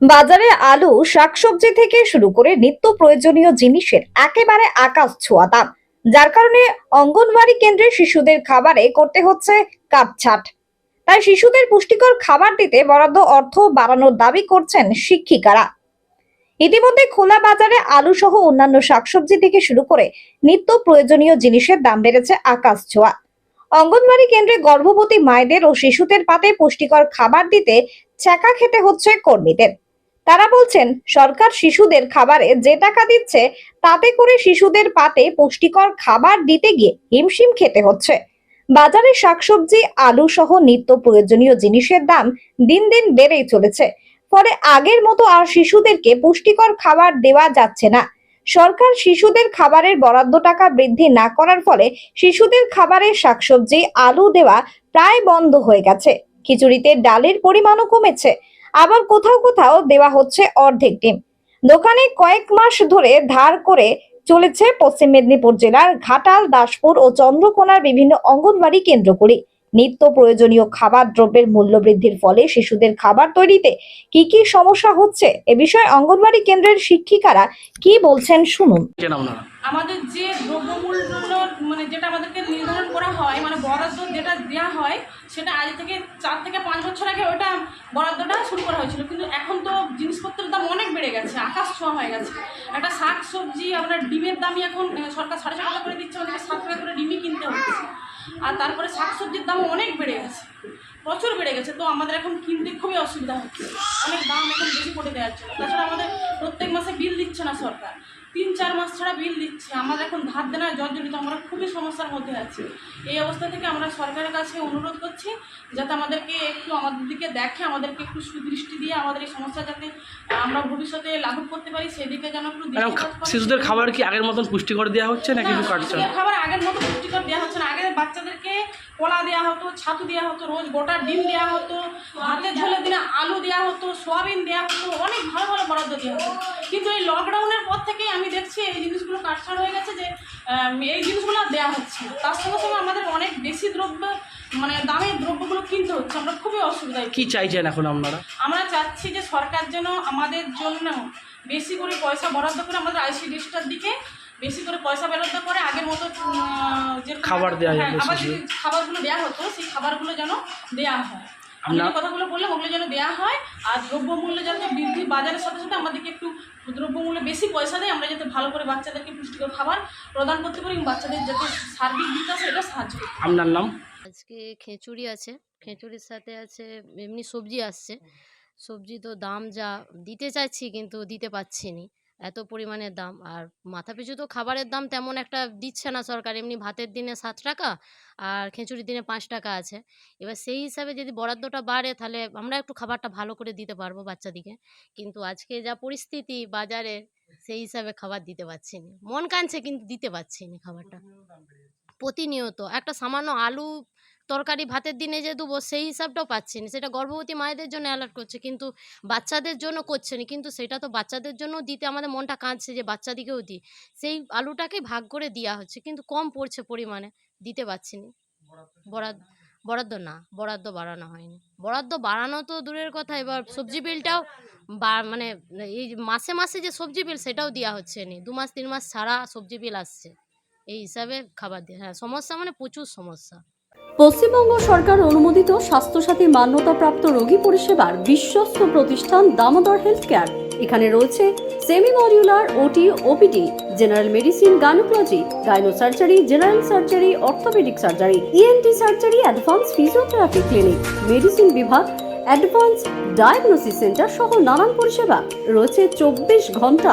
বাজারে আলু, শাকসবজি থেকে শুরু করে নিত্য প্রয়োজনীয় জিনিসের একেবারে আকাশ ছোঁয়া দাম। যার কারণে অঙ্গনওয়াড়ি কেন্দ্রে শিশুদের খাবারে করতে হচ্ছে কাটছাট। তাই শিশুদের পুষ্টিকর খাবার দিতে বরাদ্দ অর্থ বাড়ানোর দাবি করছেন শিক্ষিকারা। ইতিমধ্যে খোলা বাজারে আলু সহ অন্যান্য শাকসবজি থেকে শুরু করে নিত্য প্রয়োজনীয় জিনিসের দাম বেড়েছে আকাশ ছোঁয়া। অঙ্গনওয়াড়ি কেন্দ্রে গর্ভবতী মায়েদের ও শিশুদের পাতে পুষ্টিকর খাবার দিতে ছ্যাঁকা খেতে হচ্ছে কর্মীদের। তারা বলছেন, সরকার শিশুদের খাবারে যে টাকা দিচ্ছে, তাতে করে শিশুদের পাতে পুষ্টিকর খাবার দিতে গিয়ে হিমশিম খেতে হচ্ছে। বাজারে শাকসবজি, আলু সহ নিত্য প্রয়োজনীয় জিনিসের দাম দিন দিন বেড়েই চলেছে। ফলে আগের মতো আর শিশুদেরকে পুষ্টিকর খাবার দেওয়া যাচ্ছে না। সরকার শিশুদের খাবারের বরাদ্দ টাকা বৃদ্ধি না করার ফলে শিশুদের খাবারে শাকসবজি, আলু দেওয়া প্রায় বন্ধ হয়ে গেছে। খিচুড়িতে ডালের পরিমাণও কমেছে। আবার কোথাও কোথাও দেওয়া হচ্ছে অর্ধেক ডিম। দোকানে কয়েক মাস ধরে ধার করে চলেছে পশ্চিম মেদিনীপুর জেলার ঘাটাল, দাসপুর ও চন্দ্রকোনার বিভিন্ন অঙ্গনবাড়ি কেন্দ্রগুলি। নিত্য প্রয়োজনীয় খাবার দ্রব্যের মূল্য বৃদ্ধির ফলে শিশুদের খাবার তৈরিতে কি কি সমস্যা হচ্ছে এ বিষয়ে অঙ্গনবাড়ি কেন্দ্রের শিক্ষিকারা কি বলছেন শুনুন। আমাদের যে দ্রব্যমূল্য মানে যেটা আমাদেরকে নির্ধারণ করা হয় মানে বরাদ্দ যেটা দেওয়া হয়, সেটা আজ থেকে চার থেকে পাঁচ বছর আগে ওটা বরাদ্দটা শুরু করা হয়েছিল। কিন্তু এখন তো জিনিসপত্রের দাম অনেক বেড়ে গেছে, আকাশ ছোঁয়া হয়ে গেছে। একটা শাক সবজি, আপনার ডিমের দামই এখন সরকার সাড়ে ছ টাকা করে দিচ্ছে, আমাদেরকে সাত টাকা করে ডিমই কিনতে হচ্ছে। আর তারপরে শাক সবজির দাম অনেক বেড়ে গেছে, প্রচুর বেড়ে গেছে। তো আমাদের এখন কিনতে খুবই অসুবিধা হচ্ছে। অনেক দাম এখন বেশি করে দেওয়ার জন্য তাছাড়া আমাদের প্রত্যেক মাসে বিল দিচ্ছে না সরকার। তিন চার মাস ছাড়া বিল দিচ্ছে। আমাদের এখন ধার দেনায় জর্জরিত আমরা খুবই সমস্যার মধ্যে আছি। এই অবস্থা থেকে আমরা সরকারের কাছে অনুরোধ করছি যাতে আমাদেরকে একটু আমাদের দিকে দেখে আমাদেরকে একটু সুদৃষ্টি দিয়ে আমাদের এই সমস্যা যাতে আমরা ভবিষ্যতে লাঘব করতে পারি সেদিকে যেন একটু। শিশুদের খাবার কি আগের মতন পুষ্টিকর দেওয়া হচ্ছে না কিছু কাটছে খাবার আগের মতো পুষ্টিকর দেওয়া হচ্ছে না। আগের বাচ্চাদেরকে কলা দেওয়া হতো ছাতু দেওয়া হতো রোজ গোটা ডিম দেওয়া হতো ভাতের ঝোলের দিনে আলু দেওয়া হতো সোয়াবিন দেওয়া হতো অনেক ভালো ভালো বরাদ্দ দেওয়া হতো। কিন্তু এই লকডাউনের পর থেকেই আমি দেখছি এই জিনিসগুলো কাটছাড় হয়ে গেছে যে এই জিনিসগুলো দেওয়া হচ্ছে তার সঙ্গে সঙ্গে আমাদের অনেক বেশি দ্রব্য মানে দামের দ্রব্যগুলো কিনতে হচ্ছে। আমরা খুবই অসুবিধায় কি চাইছেন এখন আপনারা? আমরা চাচ্ছি যে সরকার যেন আমাদের জন্য বেশি করে পয়সা বরাদ্দ করে আমাদের আইসিডিএসটার দিকে বেশি করে পয়সা বেরোতে করে আগের মতো যে খাবার দেয়া হ্যাঁ, যাবে আবার। যদি খাবারগুলো দেওয়া হতো সেই খাবারগুলো যেন দেওয়া হয়। আমি যে কথাগুলো বললাম ওগুলো যেন দেওয়া হয় আর দ্রব্যমূল্য যাতে বৃদ্ধি বাজারের সাথে সাথে আমাদেরকে একটু দ্রব্যমূল্য বেশি পয়সা দেয় আমরা যাতে ভালো করে বাচ্চাদেরকে পুষ্টিকর খাবার প্রদান করতে পারি এবং বাচ্চাদের যাতে সার্বিক বিকাশ এটা সাহায্য আপনার নাম? আজকে খেচুড়ি আছে খেচুড়ির সাথে আছে এমনি সবজি আসছে। সবজি তো দাম যা দিতে চাইছি কিন্তু দিতে পারছি নি। এত পরিমাণে দাম। আর মাথা পিছু তো খাবারের দাম তেমন একটা দিচ্ছে না সরকার। এমনি ভাতের দিনে সাত টাকা আর খেচুড়ির দিনে পাঁচ টাকা আছে। এবার সেই হিসাবে যদি বরাদ্দটা বাড়ে, তাহলে আমরা একটু খাবারটা ভালো করে দিতে পারব বাচ্চাদিকে। কিন্তু আজকে যা পরিস্থিতি বাজারে, সেই হিসাবে খাবার দিতে পারছি না। মন কানছে কিন্তু দিতে পারছি না খাবারটা। প্রতিনিয়ত। একটা সামান্য আলু তরকারি ভাতের দিনে যে দেবো, সেই হিসাবটাও পাচ্ছি না। সেটা গর্ভবতী মায়েদের জন্য অ্যালার্ট করছে, কিন্তু বাচ্চাদের জন্য করছে না। কিন্তু সেটা তো বাচ্চাদের জন্য দিতে আমাদের মনটা কাঁদছে যে বাচ্চাদিকেও দিই। সেই আলুটাকে ভাগ করে দেওয়া হচ্ছে, কিন্তু কম পড়ছে পরিমাণে। দিতে পারছি না। বরাদ্দ বরাদ্দ না, বরাদ্দ বাড়ানো হয়নি। বরাদ্দ বাড়ানো তো দূরের কথা, এবার সবজি বিলটাও বা মানে এই মাসে মাসে যে সবজি বিল, সেটাও দেওয়া হচ্ছে না। দু মাস, তিন মাস ছাড়া সবজি বিল আসছে। এই হিসাবে খাবার দিয়ে। হ্যাঁ সমস্যা মানে প্রচুর সমস্যা। পশ্চিমবঙ্গ সরকার অনুমোদিত স্বাস্থ্যসাথী মান্যতাপ্রাপ্ত রোগী পরিষেবার বিশ্বস্ত প্রতিষ্ঠান দামোদর হেলথ কেয়ার এখানে রয়েছে semi modular OT OPD general medicine, gynaecology gyno surgery general surgery, orthopaedic surgery ENT surgery advance physiotherapy clinic, medicine বিভাগ অ্যাডভান্স ডায়াগনোসিস সেন্টার সহ নানান পরিষেবা। রয়েছে চব্বিশ ঘণ্টা